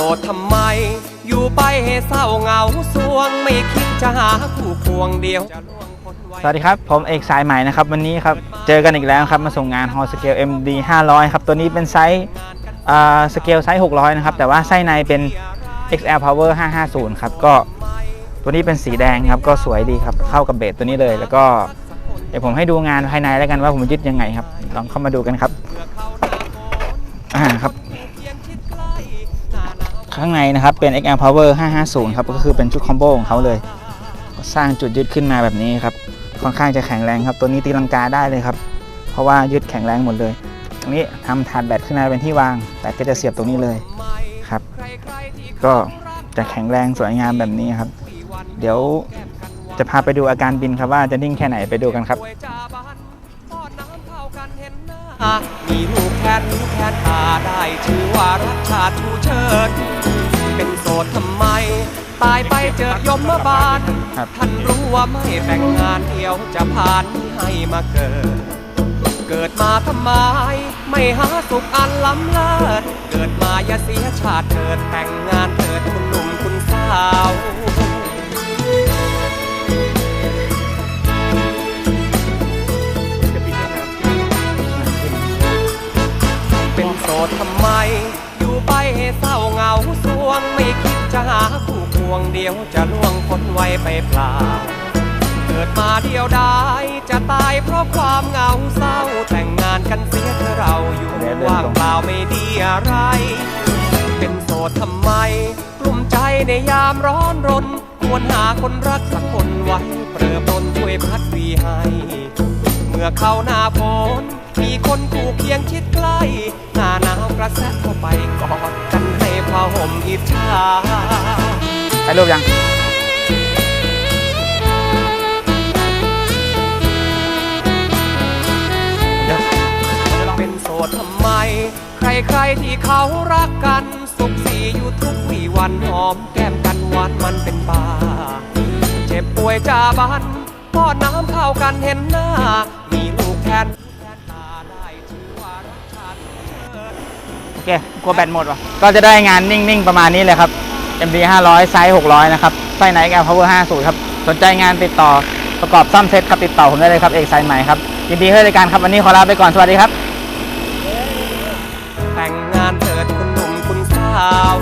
เศร้าเหงาสวงไม่คิดจะหาคู่ควงเดียว สวัสดีครับ ผมเอกสายใหม่นะครับ วันนี้ครับ เจอกันอีกแล้วครับ มาส่งงาน Hall Scale MD 500 ครับ ตัวนี้เป็นไซส์อ่าสเกลไซส์ 600 นะครับ แต่ว่าไส้ในเป็น XL Power 550 ครับ ก็ตัวนี้เป็นสีแดงครับ ก็สวยดีครับ เข้ากับเบสตัวนี้เลย แล้วก็เดี๋ยวผมให้ดูงานภายในแล้วกันว่าผมยึดยังไงครับ ลองเข้ามาดูกันครับ อ่าครับ ข้างในนะครับเป็น XL Power 550 ครับ ก็คือเป็นชุดคอมโบของเขาเลยก็สร้างจุดยึดขึ้นมาแบบนี้ครับ ค่อนข้างจะแข็งแรงครับ ตัวนี้ตีลังกาได้เลยครับ เพราะว่ายึดแข็งแรงหมดเลย ตรงนี้ทำถาดแบตขึ้นมาเป็นที่วางแบตก็จะเสียบตรงนี้เลยครับ ก็จะแข็งแรงสวยงามแบบนี้ครับ เดี๋ยวจะพาไปดูอาการบินครับว่าจะนิ่งแค่ไหนไปดูกันครับ นแคนตาได้ชื่อว่ารักชาติชูเชิด เป็นโสดทำไม ตายไปเจอยมมาบาลครับท่านรู้ว่าไม่แต่งงานเดียวจะผ่านให้มาเกิด เกิดมาทำไม ไม่หาสุขอันล้ำเลิศเกิดมาอย่าเสียชาติเกิดแต่งงานเกิดคุณหนุ่มคุณสาว ดทำไม อยู่ไปเศร้าเหงาสวงไม่คิดจะหาคู่ควงเดียวจะล่วงพ้นไว้ไปเปล่า เกิดมาเดียวดายจะตายเพราะความเหงาเศร้าแต่งงานกันเสียเธอเราอยู่ว่างเปล่าไม่ดีอะไร เป็นโสดทำไม กลุ่มใจในยามร้อนรน ควรหาคนรักสักคนไว้เปรอปนช่วยพัดวีให้ เมื่อเข้าหน้าฝนมีคนคู่เคียงชิดใกล้ กระแสเข้าไปกอดกันให้ผ้าห่มอิจฉาถ่ายรูปยังเดี๋ยวเป็นโสดทำไม ใครๆที่เขารักกัน สุขสีอยู่ทุกวี่วันหอมแก้มกันหวานมันเป็นบาเจ็บป่วยจาบันพ่อน้ำเข้ากันเห็นหน้า มีลูกแทน โอเคกลัวแบตหมดวะก็จะได้งานนิ่ง ๆ ประมาณนี้เลยครับ MD 500ไซส์600 นะครับ ไส้ไหน XL Power 50 ครับ สนใจงานติดต่อประกอบซ่อมเซ็ตครับ ติดต่อผมได้เลยครับ เอกสายใหม่ครับ ยินดีให้บริการครับ วันนี้ขอลาไปก่อน สวัสดีครับ แต่งงานเถิดคุณหนุ่มคุณสาว